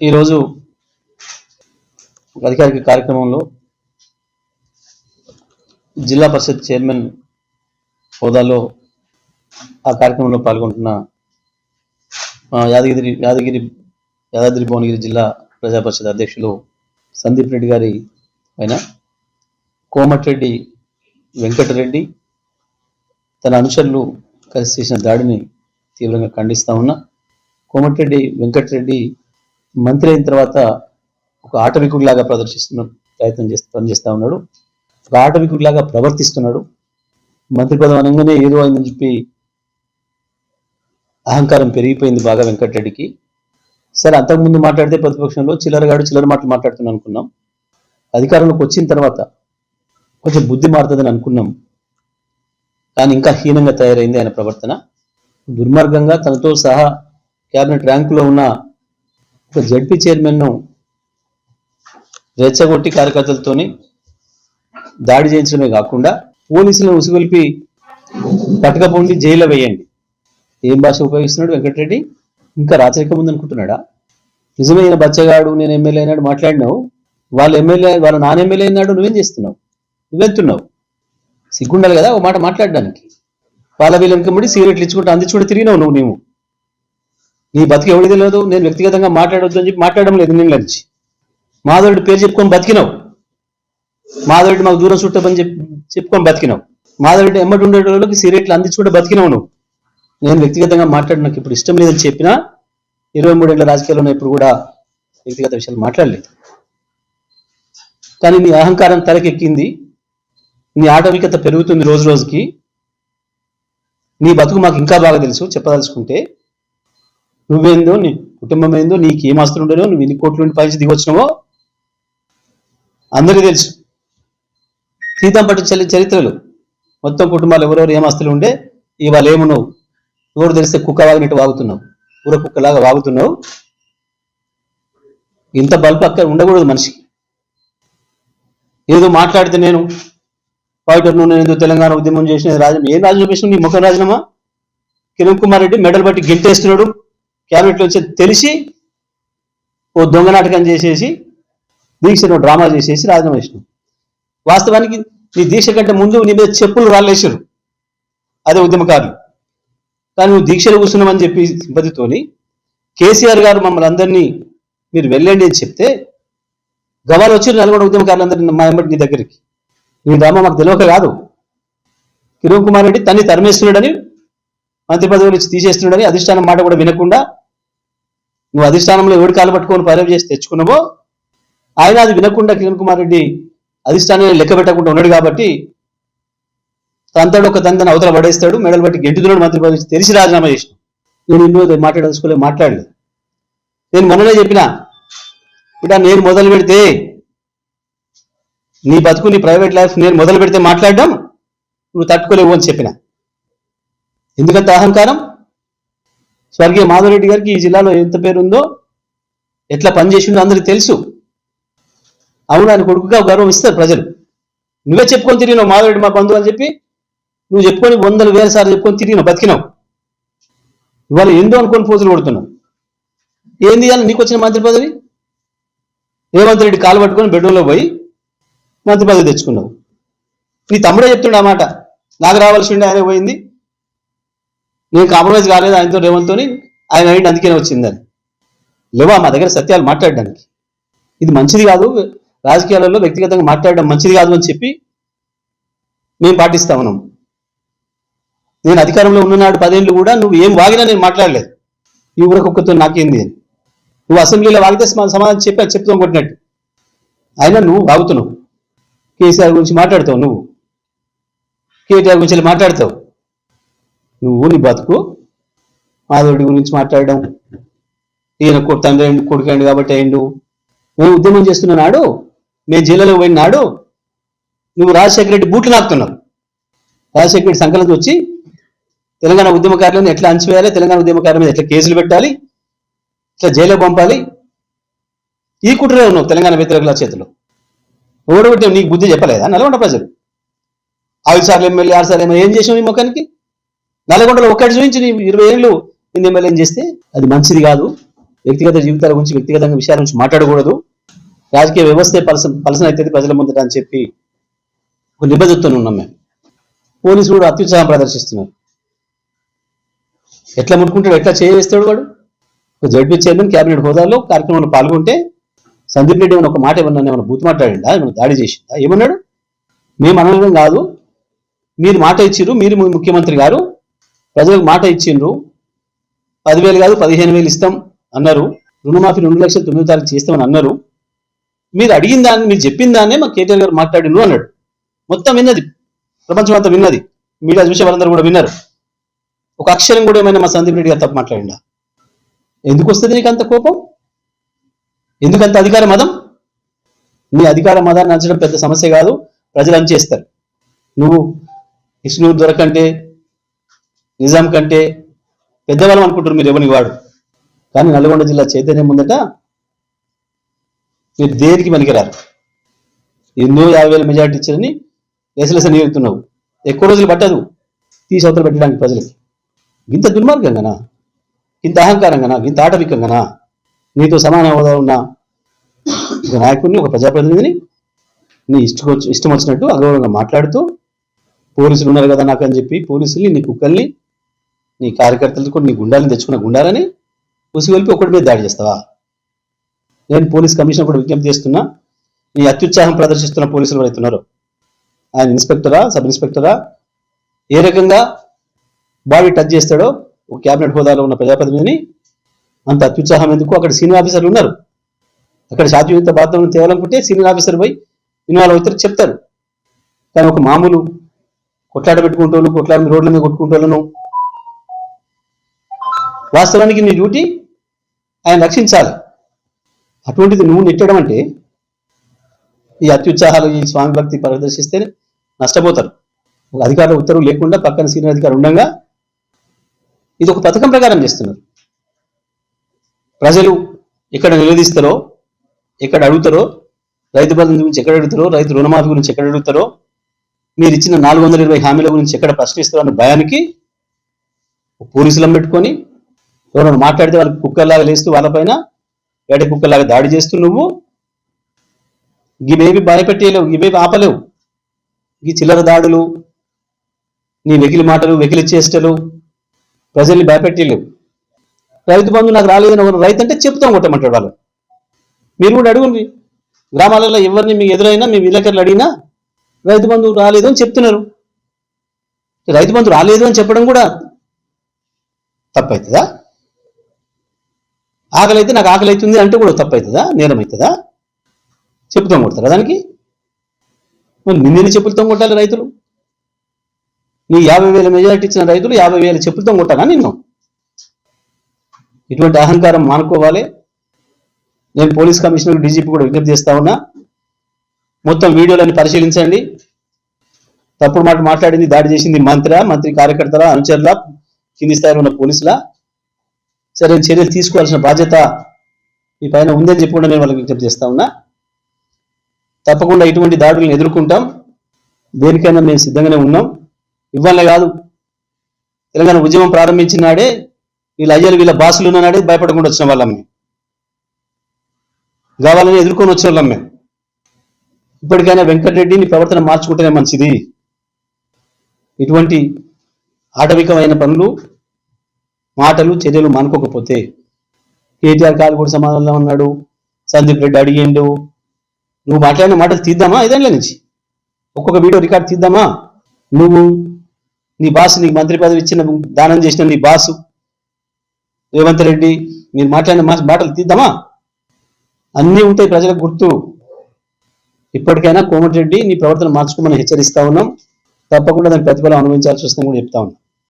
ఈరోజు అధికారిక కార్యక్రమంలో జిల్లా పరిషత్ చైర్మన్ హోదాలో ఆ కార్యక్రమంలో పాల్గొంటున్న యాదగిరి యాదగిరి యాదాద్రి భువనగిరి జిల్లా ప్రజా పరిషత్ అధ్యక్షులు సందీప్ రెడ్డి గారి పైన కోమటిరెడ్డి వెంకటరెడ్డి తన అనుచరులు కలిసి చేసిన దాడిని తీవ్రంగా ఖండిస్తా ఉన్నా కోమటిరెడ్డి వెంకటరెడ్డి మంత్రి అయిన తర్వాత ఒక ఆటవికుడిలాగా ప్రదర్శిస్తున్న ప్రయత్నం చేస్తూ పనిచేస్తూ ఉన్నాడు. ఒక ఆటవికుడిలాగా ప్రవర్తిస్తున్నాడు. మంత్రి పదం అనగానే ఏదో అయిందని చెప్పి అహంకారం పెరిగిపోయింది బాగా వెంకటరెడ్డికి. సరే అంతకుముందు మాట్లాడితే ప్రతిపక్షంలో చిల్లరగాడు చిల్లర మాటలు మాట్లాడుతున్నాను అనుకున్నాం. అధికారంలోకి వచ్చిన తర్వాత కొంచెం బుద్ధి మారుతుందని అనుకున్నాం. కానీ ఇంకా హీనంగా తయారైంది ఆయన ప్రవర్తన. దుర్మార్గంగా తనతో సహా క్యాబినెట్ ర్యాంకులో ఉన్న జడ్పీ చైర్మన్ను రెచ్చగొట్టి కార్యకర్తలతోని దాడి చేయించడమే కాకుండా పోలీసులను ఉసుగొలిపి పట్టకపోండి జైల్లో వేయండి. ఏం భాష ఉపయోగిస్తున్నాడు వెంకటరెడ్డి? ఇంకా రాచరికం ఉందనుకుంటున్నాడా? నిజమైన బచ్చగాడు నేను ఎమ్మెల్యే అయినాడు మాట్లాడినావు. వాళ్ళ ఎమ్మెల్యే వాళ్ళ నాన్న ఎమ్మెల్యే అయినాడు నువ్వేం చేస్తున్నావు? నువ్వెళ్తున్నావు సిగ్గుండాలి కదా ఓ మాట మాట్లాడడానికి. వాళ్ళ వీళ్ళకి ముడి సిగరెట్లు ఇచ్చుకుంటూ అందించుకుంటూ తిరిగినావు నువ్వు నువ్వు నీ బతికి ఎవరికి తెలియదు నేను వ్యక్తిగతంగా మాట్లాడొద్దు అని చెప్పి మాట్లాడడం లేదు నేను నుంచి. మాధవుడి పేరు చెప్పుకొని బతికినావు. మాధవుడి మాకు దూరం చుట్టమని చెప్పి చెప్పుకొని బతికినావు. మాధవుడి ఎమ్మటి ఉండే వాళ్ళకి సిగరెట్లు అందించుకుంటే బతికినావు నువ్వు. నేను వ్యక్తిగతంగా మాట్లాడి నాకు ఇప్పుడు ఇష్టం లేదని చెప్పినా ఇరవై మూడేళ్ళ రాజకీయాల్లో ఇప్పుడు కూడా వ్యక్తిగత విషయాలు మాట్లాడలేదు. కానీ నీ అహంకారం తలకెక్కింది. నీ ఆటవికత పెరుగుతుంది రోజు రోజుకి. నీ బతుకు మాకు ఇంకా బాగా తెలుసు చెప్పదలుచుకుంటే. నువ్వేందో నీ కుటుంబం ఏందో నీకు ఏం ఆస్తులు ఉండేనో నువ్వు ఎన్ని కోట్ల నుండి పైసి దిగొచ్చినావో అందరికీ తెలుసు. సీతం పట్టు చల్లి చరిత్రలు. మొత్తం కుటుంబాలు ఎవరెవరు ఏం ఆస్తులు ఉండే ఇవాళ ఏమున్నావు? నోరు తెలిస్తే కుక్క వాగినట్టు వాగుతున్నావు? ఊర కుక్కలాగా వాగుతున్నావు? ఇంత బల్బు అక్కడ ఉండకూడదు మనిషికి. ఏదో మాట్లాడితే నేను పాయిటర్ నేను ఏదో తెలంగాణ ఉద్యమం చేసిన రాజం ఏం రాజు చేసిన నీ ముఖం రాజీనామా కిరణ్ కుమార్ రెడ్డి మెడల్ బట్టి గెంటేస్తున్నాడు క్యాబినెట్లో వచ్చి తెలిసి ఓ దొంగ నాటకం చేసేసి దీక్షను డ్రామా చేసేసి రాజీనామా చేసినాం. వాస్తవానికి నీ దీక్ష కంటే ముందు నీ మీద చెప్పులు రాళ్ళేసారు అదే ఉద్యమకారులు కానీ నువ్వు దీక్షలు కూర్చున్నామని చెప్పి సింపతితోని కేసీఆర్ గారు మమ్మల్ని అందరినీ మీరు వెళ్ళండి అని చెప్తే గవాలు వచ్చి నల్గొండ ఉద్యమకారులందరినీ మా ఎంబటి నీ దగ్గరికి. నీ డ్రామా మాకు తెలియక కాదు కిరణ్ కుమార్ రెడ్డి తన్ని తరిమేస్తున్నాడని మంత్రి పదవులు ఇచ్చి తీసేస్తున్నాడని అధిష్టానం మాట కూడా వినకుండా నువ్వు అధిష్టానంలో ఎవడు కాలు పట్టుకొని పైరవ్ చేసి తెచ్చుకున్నావో ఆయన అది వినకుండా కిరణ్ కుమార్ రెడ్డి అధిష్టానాన్ని లెక్క పెట్టకుండా ఉన్నాడు కాబట్టి తంతడు ఒక తంతను అవతల పడేస్తాడు మెడలు బట్టి గెంటుతున్నాడు మంత్రి పదవి తెలిసి రాజీనామా చేసిన. నేను ఇన్నో మాట్లాడదలుచుకోలే మాట్లాడలేదు. నేను మొన్ననే చెప్పిన బిడ్డ నేను మొదలు పెడితే నీ బతుకు నీ ప్రైవేట్ లైఫ్ నేను మొదలు పెడితే మాట్లాడడం నువ్వు తట్టుకోలేవు అని చెప్పిన. ఎందుకంత అహంకారం? స్వర్గీయ మాధవరెడ్డి గారికి ఈ జిల్లాలో ఎంత పేరు ఉందో ఎట్లా పనిచేసిందో అందరికి తెలుసు. అవును ఆయన కొడుకుగా గౌరవం ఇస్తారు ప్రజలు. నువ్వే చెప్పుకొని తిరిగినావు మాధవరెడ్డి మా బంధువు అని చెప్పి. నువ్వు చెప్పుకొని వందలు వేల సార్లు చెప్పుకొని తిరిగినావు బతికినావు. ఇవాళ ఏందో అనుకొని పోతులు కొడుతున్నావు. ఏంది అని నీకు వచ్చిన మంత్రి పదవి? రేవంత్ రెడ్డి కాలు పట్టుకొని బెడ్రూమ్లో పోయి మంత్రి పదవి తెచ్చుకున్నావు. నీ తమ్ముడే చెప్తుండే ఆ మాట. నాకు రావాల్సి ఉండే ఆయన పోయింది. నేను కాంప్రమైజ్ కాలేదు ఆయనతో రేవంత్తోని. ఆయన అయింది అందుకనే వచ్చిందని లేవా మా దగ్గర సత్యాలు మాట్లాడడానికి? ఇది మంచిది కాదు. రాజకీయాలలో వ్యక్తిగతంగా మాట్లాడడం మంచిది కాదు అని చెప్పి మేము పాటిస్తా ఉన్నాం. నేను అధికారంలో ఉన్ననాడు పదేళ్ళు కూడా నువ్వు ఏం వాగినా నేను మాట్లాడలేదు. ఈ ఊరకొక్కతో నాకేంది అని. నువ్వు అసెంబ్లీలో వాగితే సమాధానం చెప్పి చెప్తాం కొట్టినట్టు. అయినా నువ్వు వాగుతున్నావు. కేసీఆర్ గురించి మాట్లాడతావు నువ్వు. కేటీఆర్ గురించి మాట్లాడతావు. నువ్వు నీ బతుకు. మాధవుడి గురించి మాట్లాడడం. ఈయన తండ్రి కొడుకు అయిండు కాబట్టి అయిండు. మేము ఉద్యమం చేస్తున్న నాడు మేము జిల్లాలో పోయిన నాడు నువ్వు రాజశేఖర రెడ్డి బూట్లు నాకుతున్నావు. రాజశేఖర రెడ్డి సంకలనం వచ్చి తెలంగాణ ఉద్యమకారులను ఎట్లా అంచివేయాలి తెలంగాణ ఉద్యమకారుల మీద ఎట్లా కేసులు పెట్టాలి ఇట్లా జైల్లో పంపాలి. ఈ కుట్రలో ఉన్నావు తెలంగాణ వ్యతిరేకుల చేతిలో. ఓడగొట్టే నీకు బుద్ధి చెప్పలేదా నల్గొండ ప్రజలు? ఐదు సార్లు ఎమ్మెల్యే ఆరు సార్లు ఎమ్మెల్యే ఏం చేసావు ఈ ముఖానికి? నల్గొండలో ఒక్కటి చూపించి నీ ఇరవై ఏళ్ళు నేను ఎమ్మెల్యే చేస్తే? అది మంచిది కాదు. వ్యక్తిగత జీవితాల గురించి వ్యక్తిగతంగా విషయాల గురించి మాట్లాడకూడదు. రాజకీయ వ్యవస్థ పలస పలసన అయితే ప్రజల ముందట అని చెప్పి ఒక నిబద్ధతను ఉన్నాం మేము. పోలీసులు కూడా అత్యుత్సాహం ప్రదర్శిస్తున్నారు. ఎట్లా ముట్టుకుంటాడు? ఎట్లా చేయవేస్తాడు వాడు? జడ్పీ చైర్మన్ కేబినెట్ హోదాలో కార్యక్రమంలో పాల్గొంటే సందీప్ రెడ్డి ఏమైనా ఒక మాట ఏమన్నా ఏమైనా బూత్ మాట్లాడిందా ఏమైనా దాడి చేసిందా ఏమన్నాడు? మేము అనడం కాదు. మీరు మాట ఇచ్చిర్రు. మీరు ముఖ్యమంత్రి గారు. ప్రజలకు మాట ఇచ్చిండ్రు. పదివేలు కాదు పదిహేను వేలు ఇస్తాం అన్నారు. రుణమాఫీ రెండు లక్షల తొమ్మిది తారీఖు చేస్తామని అన్నారు. మీరు అడిగిన దాన్ని మీరు చెప్పిన దాన్నే మా కేటీఆర్ గారు మాట్లాడిండ్రు అన్నాడు. మొత్తం విన్నది. ప్రపంచం అంతా విన్నది. మీడియా చూసే వాళ్ళందరూ కూడా విన్నారు. ఒక అక్షరం కూడా ఏమైనా మా సందీప్ రెడ్డి గారు తప్పు మాట్లాడిండా? ఎందుకు వస్తుంది నీకు అంత కోపం? ఎందుకంత అధికార మదం? నీ అధికార మదాన్ని అంచడం పెద్ద సమస్య కాదు. ప్రజలు అంచేస్తారు నువ్వు ఇష్ణూరు దొరకంటే నిజాం కంటే పెద్దవాళ్ళం అనుకుంటారు మీరు ఎవరిని వాడు. కానీ నల్గొండ జిల్లా చైతన్యం ముందట మీరు దేనికి పనికిరారు ఎన్నో యాభై వేల మెజార్టీ ఇచ్చారని లేసలేస నీరుతున్నావు ఎక్కువ రోజులు పట్టదు తీసి అవతల పెట్టడానికి ప్రజలకి. ఇంత దుర్మార్గంగానా? ఇంత అహంకారంగానా? ఇంత ఆటవికంగానా? నీతో సమాన హోదా ఉన్న ఒక నాయకుడిని ఒక ప్రజాప్రతినిధిని నీ ఇష్టం ఇష్టం వచ్చినట్టు అగౌరవంగా మాట్లాడుతూ పోలీసులు ఉన్నారు కదా నాకు అని చెప్పి పోలీసుల్ని నీ కుక్కల్ని నీ కార్యకర్తలు కూడా నీ గుండాలని తెచ్చుకున్న గుండాలని ఉసిగొలిపి ఒకటి మీద దాడి చేస్తావా? నేను పోలీస్ కమిషనర్ కూడా విజ్ఞప్తి చేస్తున్నా నీ అత్యుత్సాహం ప్రదర్శిస్తున్న పోలీసులు ఎవరైతే ఆయన ఇన్స్పెక్టరా సబ్ ఇన్స్పెక్టరా ఏ రకంగా బాడీ టచ్ చేస్తాడో ఒక క్యాబినెట్ హోదాలో ఉన్న ప్రజాప్రతినిధిని అంత అత్యుత్సాహం ఎందుకు? అక్కడ సీనియర్ ఆఫీసర్లు ఉన్నారు. అక్కడ శాశ్వత బాధ్యతను తేవాలనుకుంటే సీనియర్ ఆఫీసర్ పోయి ఇన్వాల్వ్ అవుతారు చెప్తారు. కానీ ఒక మామూలు కొట్లాట పెట్టుకుంటూ కొట్లాడిన రోడ్ల మీద కొట్టుకుంటూ వాస్తవానికి నీ డ్యూటీ ఆయన రక్షించాలి. అటువంటిది నువ్వు నెట్టడం అంటే ఈ అత్యుత్సాహాలు ఈ స్వామి భక్తి ప్రదర్శిస్తే నష్టపోతారు. ఒక అధికారుల ఉత్తర్వు లేకుండా పక్కన సీనియర్ అధికారులు ఉండగా ఇది ఒక పథకం ప్రకారం చేస్తున్నారు. ప్రజలు ఎక్కడ నిలదీస్తారో ఎక్కడ అడుగుతారో రైతు బంధు గురించి ఎక్కడ అడుగుతారో రైతు రుణమాఫీ గురించి ఎక్కడ అడుగుతారో మీరు ఇచ్చిన నాలుగు వందల ఇరవై హామీల గురించి ఎక్కడ ప్రశ్నిస్తారో అన్న భయానికి పోలీసులను పెట్టుకొని ఎవరైనా మాట్లాడితే వాళ్ళకి కుక్కర్లాగా లేస్తూ వాళ్ళపైన వేట కుక్కర్లాగా దాడి చేస్తూ నువ్వు. ఇవేవి భయపెట్టేయలేవు ఇవేవి ఆపలేవు. ఈ చిల్లర దాడులు నీ వెకిలి మాటలు వెకిలి చేష్టలు ప్రజల్ని భయపెట్టలేవు రైతు బంధు నాకు రాలేదని ఒక రైతు అంటే చెప్తాం కొట్టమంటాడు వాళ్ళు. మీరు కూడా అడుగుండి. గ్రామాలలో ఎవరిని మీకు ఎదురైనా మీ విలేకరులు అడిగినా రైతు బంధు రాలేదు అని చెప్తున్నారు. రైతు బంధు రాలేదు అని చెప్పడం కూడా తప్పవుతుందా ఆకలి అయితే నాకు ఆకలి అవుతుంది అంటే కూడా తప్పవుతుందా నేరం అవుతుందా చెప్పుతాం కొడతారా దానికి? మరి నిన్నెన్ని చెప్పులతో కొట్టాలి రైతులు? నీ యాభై వేల మెజారిటీ ఇచ్చిన రైతులు యాభై వేల చెప్పులతో కొట్టాలా నిన్ను? ఇటువంటి అహంకారం మానుకోవాలి. నేను పోలీస్ కమిషనర్ డీజీపీ కూడా విజ్ఞప్తి చేస్తా ఉన్నా. మొత్తం వీడియోలను పరిశీలించండి. తప్పుడు మాట మాట్లాడింది దాడి చేసింది మంత్రి మంత్రి కార్యకర్తల అనుచరుల కింది స్థాయిలో ఉన్న పోలీసులా. సరైన చర్యలు తీసుకోవాల్సిన బాధ్యత ఈ పైన ఉందని చెప్పి కూడా నేను వాళ్ళకి విజ్ఞప్తి చేస్తా ఉన్నా. తప్పకుండా ఇటువంటి దాడులను ఎదుర్కొంటాం. దేనికైనా మేము సిద్ధంగానే ఉన్నాం. ఇవ్వాలే కాదు తెలంగాణ ఉద్యమం ప్రారంభించిన నాడే వీళ్ళ అయ్యలు వీళ్ళ బాసులు ఉన్నాడే భయపడకుండా వచ్చిన వాళ్ళం మేము కావాలని ఎదుర్కొని వచ్చిన వాళ్ళం మేము ఇప్పటికైనా వెంకటరెడ్డిని ప్రవర్తన మార్చుకుంటేనే మంచిది. ఇటువంటి ఆటవికమైన పనులు మాటలు చర్యలు మానుకోకపోతే కేటీఆర్ కాలు కూడా సమాధానంలో ఉన్నాడు సందీప్ రెడ్డి అడిగిండు నువ్వు మాట్లాడిన మాటలు తీద్దామా? ఐదేళ్ళ నుంచి. ఒక్కొక్క వీడియో రికార్డ్ తీద్దామా? నువ్వు నీ బాసు నీకు మంత్రి పదవి ఇచ్చిన దానం చేసిన నీ బాసు రేవంత్ రెడ్డి మీరు మాట్లాడిన మా- మాటలు తీద్దామా? అన్నీ ఉంటాయి ప్రజలకు గుర్తు. ఇప్పటికైనా కోమటిరెడ్డి నీ ప్రవర్తన మార్చుకోమని హెచ్చరిస్తా ఉన్నాం. తప్పకుండా దాని ప్రతిఫలం అనుభవించాల్సి వస్తుందని కూడా చెప్తా ఉన్నాం.